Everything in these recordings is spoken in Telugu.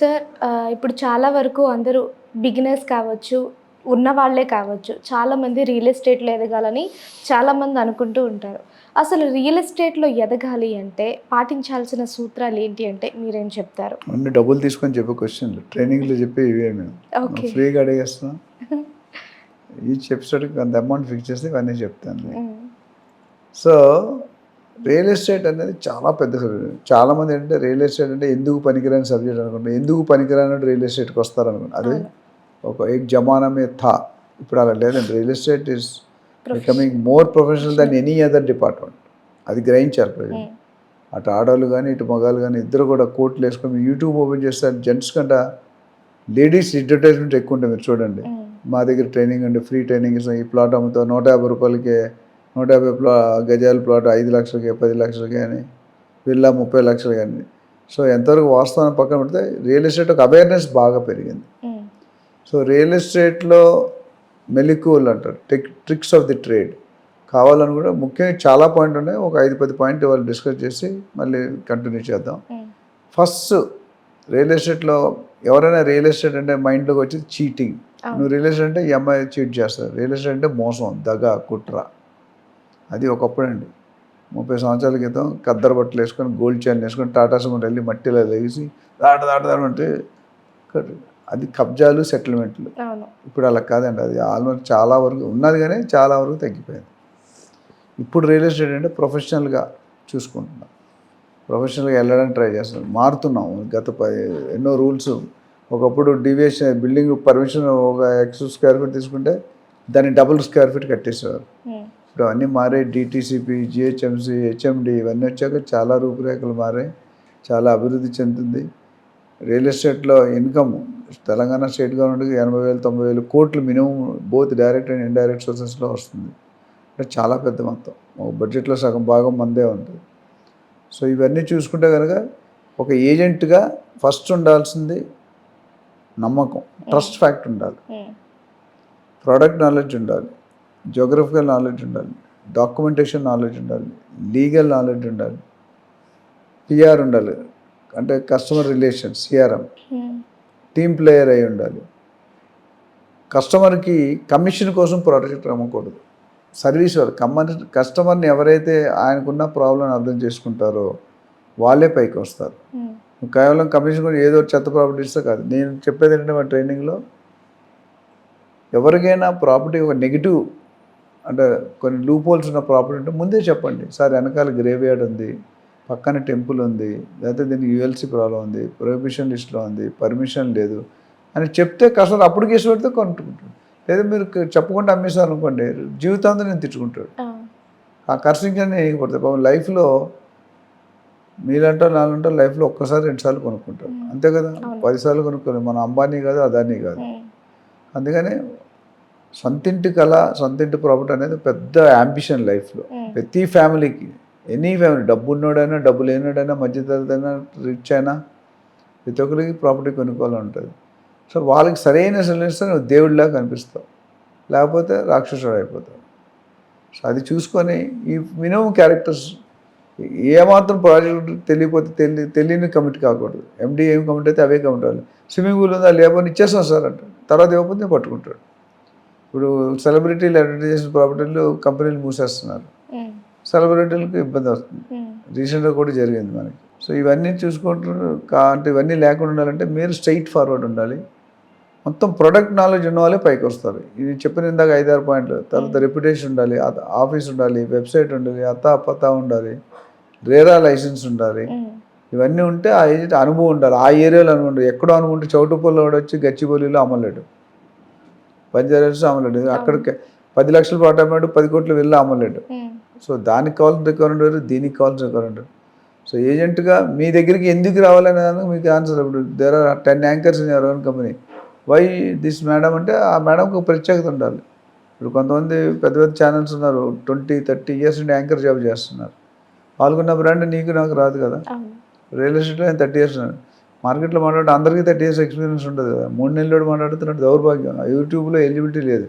సార్ ఇప్పుడు చాలా వరకు అందరూ బిగినర్స్ కావచ్చు ఉన్న వాళ్ళే కావచ్చు చాలామంది రియల్ ఎస్టేట్లో ఎదగాలని చాలామంది అనుకుంటూ ఉంటారు. అసలు రియల్ ఎస్టేట్లో ఎదగాలి అంటే పాటించాల్సిన సూత్రాలు ఏంటి అంటే మీరేం చెప్తారు? అన్ని డబ్బులు తీసుకొని చెప్పే క్వశ్చన్లు ట్రైనింగ్లో చెప్పే ఇవే మేము ఓకే. ఫ్రీగా అడిగేస్తున్నాం. ఎపిసోడ్కి కొంత అమౌంట్ ఫిక్స్ చేస్తే ఇవన్నీ చెప్తాను సో రియల్ ఎస్టేట్ అనేది చాలా పెద్ద subject. చాలా మంది ఏంటంటే రియల్ ఎస్టేట్ అంటే ఎందుకు పనికిరాని సబ్జెక్ట్ అనుకుంటారు ఎందుకు పనికిరాని రియల్ ఎస్టేట్కి వస్తారు అనుకుంటారు అది ఒక ఎక్ జమానా మే థా. ఇప్పుడు అలా లేదండి real estate is becoming more professional than any other department. అది గ్రహించారు ప్రజలు. ఉమ్, అటు ఆడవాళ్ళు కానీ ఇటు మగాళ్ళు కానీ ఇద్దరు కూడా కోట్లు వేసుకొని యూట్యూబ్ ఓపెన్ చేస్తారు జెంట్స్ కంటే లేడీస్ అడ్వర్టైజ్మెంట్ ఎక్కువ ఉంటుంది. మీరు చూడండి. ఉమ్, మా దగ్గర ట్రైనింగ్ అండి. ఫ్రీ ట్రైనింగ్ ఇస్తాం. ఈ ప్లాట్ అమ్ముతాం. నూట యాభై రూపాయలకి నూట యాభై ప్లా గజాల ప్లాట్ ఐదు లక్షలకి పది లక్షలకి అని విల్లా ముప్పై లక్షలు కానీ సో ఎంతవరకు వాస్తవాన్ని పక్కన పెడితే రియల్ ఎస్టేట్ ఒక అవేర్నెస్ బాగా పెరిగింది. సో రియల్ ఎస్టేట్లో మెలికువల్ అంటారు. Trick tricks of the trade కావాలని కూడా ముఖ్యంగా చాలా పాయింట్ ఉన్నాయి. ఒక ఐదు పది పాయింట్ వాళ్ళు డిస్కస్ చేసి మళ్ళీ కంటిన్యూ చేద్దాం. ఫస్ట్ రియల్ ఎస్టేట్లో ఎవరైనా రియల్ ఎస్టేట్ అంటే మైండ్లోకి వచ్చి చీటింగ్. నువ్వు రియల్ ఎస్టేట్ అంటే ఈ అమ్మాయి చీట్ చేస్తారు రియల్ ఎస్టేట్ అంటే మోసం దగ కుట్ర. అది ఒకప్పుడండి. ముప్పై సంవత్సరాల క్రితం కద్దరు బట్టలు వేసుకొని గోల్డ్ చైన్ వేసుకొని టాటా సుమోట్ వెళ్ళి మట్టిలో లేచి దాట దాట దాట అంటే అది కబ్జాలు సెటిల్మెంట్లు. ఇప్పుడు అలా కాదండి. అది ఆల్మోస్ట్ చాలా వరకు ఉన్నది కానీ చాలా వరకు తగ్గిపోయింది. ఇప్పుడు రియల్ ఎస్టేట్ అంటే ప్రొఫెషనల్గా చూసుకుంటున్నాం. ప్రొఫెషనల్గా వెళ్ళడానికి ట్రై చేస్తున్నాం. మారుతున్నాం గత ఎన్నో రూల్స్. ఒకప్పుడు డివియేషన్ బిల్డింగ్ పర్మిషన్ ఒక ఎక్స్ స్క్వేర్ ఫీట్ తీసుకుంటే దాన్ని డబుల్ స్క్వేర్ ఫీట్ కట్టేసేవారు. ఇప్పుడు అన్నీ మారాయి. డిటీసీపీ జిహెచ్ఎంసీ హెచ్ఎండి ఇవన్నీ వచ్చాక చాలా రూపురేఖలు మారాయి. చాలా అభివృద్ధి చెందుతుంది. రియల్ ఎస్టేట్లో ఇన్కమ్ తెలంగాణ స్టేట్ గవర్నమెంట్కి ఎనభై వేలు తొంభై వేలు కోట్లు minimum both direct and indirect సోర్సెస్లో వస్తుంది. అంటే చాలా పెద్ద మొత్తం. ఒక బడ్జెట్లో సగం భాగం మందే ఉంటుంది సో ఇవన్నీ చూసుకుంటే కనుక ఒక ఏజెంట్గా ఫస్ట్ ఉండాల్సింది నమ్మకం ట్రస్ట్ ఫ్యాక్ట్ ఉండాలి. ప్రోడక్ట్ నాలెడ్జ్ ఉండాలి. జోగ్రఫికల్ నాలెడ్జ్ ఉండాలి డాక్యుమెంటేషన్ నాలెడ్జ్ ఉండాలి లీగల్ నాలెడ్జ్ ఉండాలి పిఆర్ ఉండాలి అంటే customer relation CRM team player అయి ఉండాలి. కస్టమర్కి కమిషన్ కోసం ప్రోడక్ట్ అమ్మకూడదు. సర్వీస్ వాళ్ళు కమ్మని కస్టమర్ని ఎవరైతే ఆయనకున్న ప్రాబ్లం అర్థం చేసుకుంటారో వాళ్ళే పైకి వస్తారు. నువ్వు కేవలం కమిషన్ కూడా ఏదో చెత్త ప్రాపర్టీ ఇస్తే కాదు. నేను చెప్పేది ఏంటంటే మా ట్రైనింగ్లో ఎవరికైనా ప్రాపర్టీ ఒక నెగిటివ్ అంటే కొన్ని లూప్ హోల్స్ ఉన్న ప్రాపర్టీ ఉంటే ముందే చెప్పండి. సార్ వెనకాల గ్రేవ్ యార్డ్ ఉంది పక్కన టెంపుల్ ఉంది లేకపోతే దీనికి యుఎల్సి ప్రాబ్లం ఉంది ప్రొహిబిషన్ లిస్ట్లో ఉంది పర్మిషన్ లేదు అని చెప్తే కస్టమర్ అప్పుడు కేసు పెడితే కొనుక్కుంటాడు. లేదా మీరు చెప్పకుండా అమ్మేశారు అనుకోండి జీవితాంతం నేను తిట్టుకుంటాడు. ఆ, ఆ కర్సింగ్ అని పడతాయి పాపం లైఫ్లో మీలంటో నాలంటో లైఫ్లో ఒక్కసారి రెండుసార్లు కొనుక్కుంటారు అంతే కదా. పదిసార్లు కొనుక్కోలేదు. మన అంబానీ కాదు అదానీ కాదు. అందుకని సొంతింటి కళ సొంతింటి ప్రాపర్టీ అనేది పెద్ద యాంబిషన్ లైఫ్లో. ప్రతి ఫ్యామిలీకి ఎనీ ఫ్యామిలీ డబ్బు ఉన్నోడైనా డబ్బు లేనోడైనా మధ్యతరగతి అయినా రిచ్ అయినా ప్రతి ఒక్కరికి ప్రాపర్టీ కొనుక్కోవాలని ఉంటుంది సో వాళ్ళకి సరైన సొల్యూషన్ నువ్వు దేవుడిలా కనిపిస్తావు. లేకపోతే రాక్షసుడు అయిపోతావు సో అది చూసుకొని ఈ మినిమం క్యారెక్టర్స్ ఏమాత్రం ప్రాజెక్ట్ తెలియకపోతే తెలి తెలియని కమిట్ కాకూడదు. ఎండి ఏం కమిట్ అయితే అవే కమిట్ అవ్వాలి. స్విమ్మింగ్ పూల్ ఉందా లేకపోతే ఇచ్చేస్తాం సార్ అంటాడు. తర్వాత ఇవ్వకపోతే పట్టుకుంటాడు. ఇప్పుడు సెలబ్రిటీలు అడ్వర్టైజ్ చేసిన ప్రాపర్టీలు కంపెనీలు మూసేస్తున్నారు. సెలబ్రిటీలకు ఇబ్బంది వస్తుంది. రీసెంట్గా కూడా జరిగింది మనకి. సో ఇవన్నీ చూసుకుంటూ కా అంటే ఇవన్నీ లేకుండా ఉండాలంటే మీరు స్ట్రైట్ ఫార్వర్డ్ ఉండాలి. మొత్తం ప్రొడక్ట్ నాలెడ్జ్ ఉన్న వాళ్ళే పైకి వస్తారు. ఇది చెప్పిన ఇందాక ఐదారు పాయింట్లు. తర్వాత రెప్యుటేషన్ ఉండాలి. ఆ- ఆఫీస్ ఉండాలి వెబ్సైట్ ఉండాలి అత్తా పత్తా ఉండాలి. రేరా లైసెన్స్ ఉండాలి. ఇవన్నీ ఉంటే ఆ ఏజెంట్ అనుభవం ఉండాలి. ఆ ఏరియాలో అనుభవం ఉండాలి. ఎక్కడో అనుభవం ఉంటే చౌటుపల్లి వాడు వచ్చి గచ్చిబౌలిలో అమ్మలేడు బంజారాస్ అమ్మలేడు అక్కడికి పది లక్షలు పాటమాడు పది కోట్లు వెళ్ళి అమ్మలేడు సో దానికి కావాల్సిన రిక్వైర్మెంట్ వేరు దీనికి కావాల్సిన రిక్వైర్మెంట్ వేరు. సో ఏజెంట్గా మీ దగ్గరికి ఎందుకు రావాలనే దానికి మీకు ఆన్సర్ ఇప్పుడు. There are ten anchors in your own company why this madam అంటే ఆ మేడంకి ఒక ప్రత్యేకత ఉండాలి. ఇప్పుడు కొంతమంది పెద్ద పెద్ద ఛానల్స్ ఉన్నారు ట్వంటీ థర్టీ ఇయర్స్ నుండి యాంకర్ జాబ్ చేస్తున్నారు. వాళ్ళకున్న బ్రాండ్ నీకు నాకు రాదు కదా. రియల్ ఎస్టేట్లో ఆయన థర్టీ ఇయర్స్ ఉన్నాడు మార్కెట్లో మాట్లాడే అందరికీ థర్టీ ఇయర్స్ ఎక్స్పీరియన్స్ ఉంటుంది కదా. మూడు నెలలు మాట్లాడుతున్నాడు దౌర్భాగ్యం. యూట్యూబ్లో ఎలిజిబిలిటీ లేదు.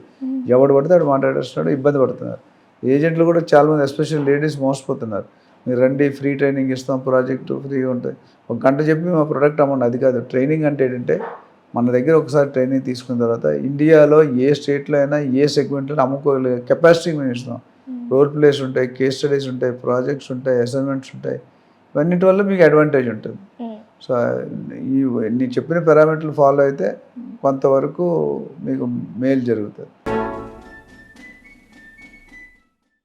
ఎవడు పడితే వాడు మాట్లాడేస్తున్నాడు ఇబ్బంది పడుతున్నారు. ఏజెంట్లు కూడా చాలామంది ఎస్పెషల్ లేడీస్ మోసపోతున్నారు. మీరు రండి ఫ్రీ ట్రైనింగ్ ఇస్తాం ప్రాజెక్టు ఫ్రీగా ఉంటుంది. ఒక గంట చెప్పి మా ప్రొడక్ట్ అమౌంట్ అది కాదు. ట్రైనింగ్ అంటే ఏంటంటే మన దగ్గర ఒకసారి ట్రైనింగ్ తీసుకున్న తర్వాత ఇండియాలో ఏ స్టేట్లో అయినా ఏ సెగ్మెంట్లో అమ్ముకోగలిగే కెపాసిటీ మేము ఇస్తాం. రోల్ ప్లేస్ ఉంటాయి కేస్ స్టడీస్ ఉంటాయి ప్రాజెక్ట్స్ ఉంటాయి అసైన్మెంట్స్ ఉంటాయి. ఇవన్నిటి వల్ల మీకు అడ్వాంటేజ్ ఉంటుంది. సో ఈ నేను చెప్పిన పారామీటర్లు ఫాలో అయితే కొంతవరకు మీకు మేలు జరుగుతుంది.